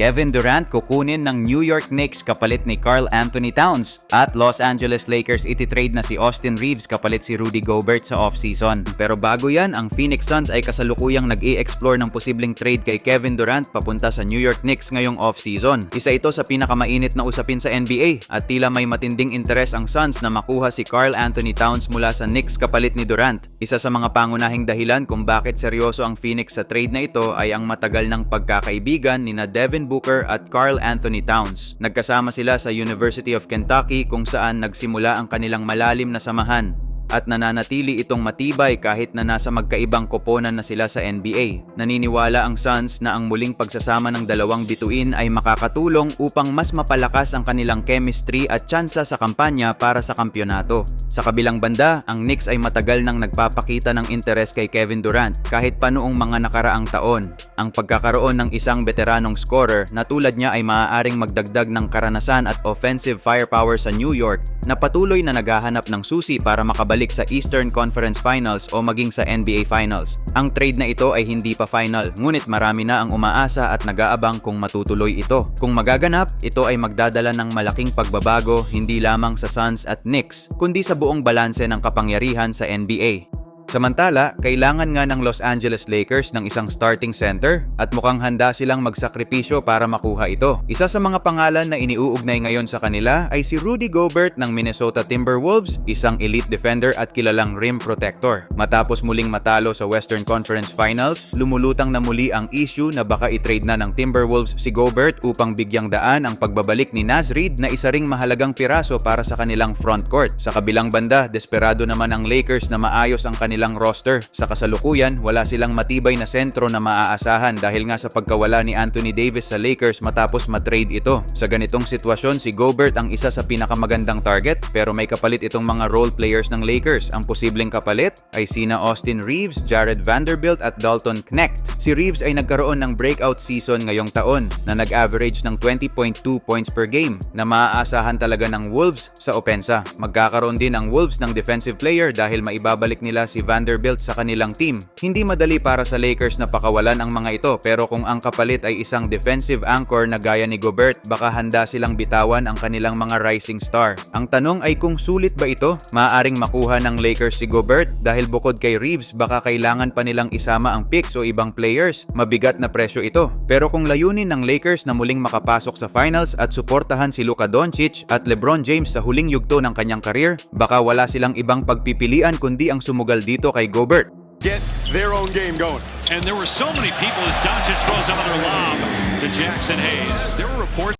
Kevin Durant kukunin ng New York Knicks kapalit ni Carl Anthony Towns at Los Angeles Lakers ititrade na si Austin Reeves kapalit si Rudy Gobert sa offseason. Pero bago yan, ang Phoenix Suns ay kasalukuyang nag explore ng posibleng trade kay Kevin Durant papunta sa New York Knicks ngayong offseason. Isa ito sa pinakamainit na usapin sa NBA at tila may matinding interes ang Suns na makuha si Carl Anthony Towns mula sa Knicks kapalit ni Durant. Isa sa mga pangunahing dahilan kung bakit seryoso ang Phoenix sa trade na ito ay ang matagal ng pagkakaibigan ni na Devin Booker at Carl Anthony Towns. Nagkasama sila sa University of Kentucky kung saan nagsimula ang kanilang malalim na samahan at nananatili itong matibay kahit na nasa magkaibang koponan na sila sa NBA. Naniniwala ang Suns na ang muling pagsasama ng dalawang bituin ay makakatulong upang mas mapalakas ang kanilang chemistry at tsansa sa kampanya para sa kampyonato. Sa kabilang banda, ang Knicks ay matagal nang nagpapakita ng interes kay Kevin Durant kahit pa noong mga nakaraang taon. Ang pagkakaroon ng isang veteranong scorer na tulad niya ay maaaring magdagdag ng karanasan at offensive firepower sa New York na patuloy na naghahanap ng susi para makabalik sa Eastern Conference Finals o maging sa NBA Finals. Ang trade na ito ay hindi pa final, ngunit marami na ang umaasa at nag-aabang kung matutuloy ito. Kung magaganap, ito ay magdadala ng malaking pagbabago hindi lamang sa Suns at Knicks, kundi sa buong balanse ng kapangyarihan sa NBA. Samantala, kailangan nga ng Los Angeles Lakers ng isang starting center at mukhang handa silang magsakripisyo para makuha ito. Isa sa mga pangalan na iniuugnay ngayon sa kanila ay si Rudy Gobert ng Minnesota Timberwolves, isang elite defender at kilalang rim protector. Matapos muling matalo sa Western Conference Finals, lumulutang na muli ang issue na baka i-trade na ng Timberwolves si Gobert upang bigyang daan ang pagbabalik ni Naz Reid na isa ring mahalagang piraso para sa kanilang frontcourt. Sa kabilang banda, desperado naman ang Lakers na maayos ang kanilang roster. Sa kasalukuyan, wala silang matibay na sentro na maaasahan dahil nga sa pagkawala ni Anthony Davis sa Lakers matapos matrade ito. Sa ganitong sitwasyon, si Gobert ang isa sa pinakamagandang target pero may kapalit itong mga role players ng Lakers. Ang posibleng kapalit ay sina Austin Reeves, Jared Vanderbilt at Dalton Knecht. Si Reeves ay nagkaroon ng breakout season ngayong taon na nag-average ng 20.2 points per game na maaasahan talaga ng Wolves sa opensa. Magkakaroon din ang Wolves ng defensive player dahil maibabalik nila si Vanderbilt sa kanilang team. Hindi madali para sa Lakers na pakawalan ang mga ito pero kung ang kapalit ay isang defensive anchor na gaya ni Gobert, baka handa silang bitawan ang kanilang mga rising star. Ang tanong ay kung sulit ba ito? Maaaring makuha ng Lakers si Gobert dahil bukod kay Reeves, baka kailangan pa nilang isama ang picks o ibang players. Mabigat na presyo ito. Pero kung layunin ng Lakers na muling makapasok sa finals at suportahan si Luka Doncic at LeBron James sa huling yugto ng kanyang career, baka wala silang ibang pagpipilian kundi ang sumugal dito kay Gobert. get their own game going. And there were so many people as Doncic throws another lob to Jackson Hayes. There were reports.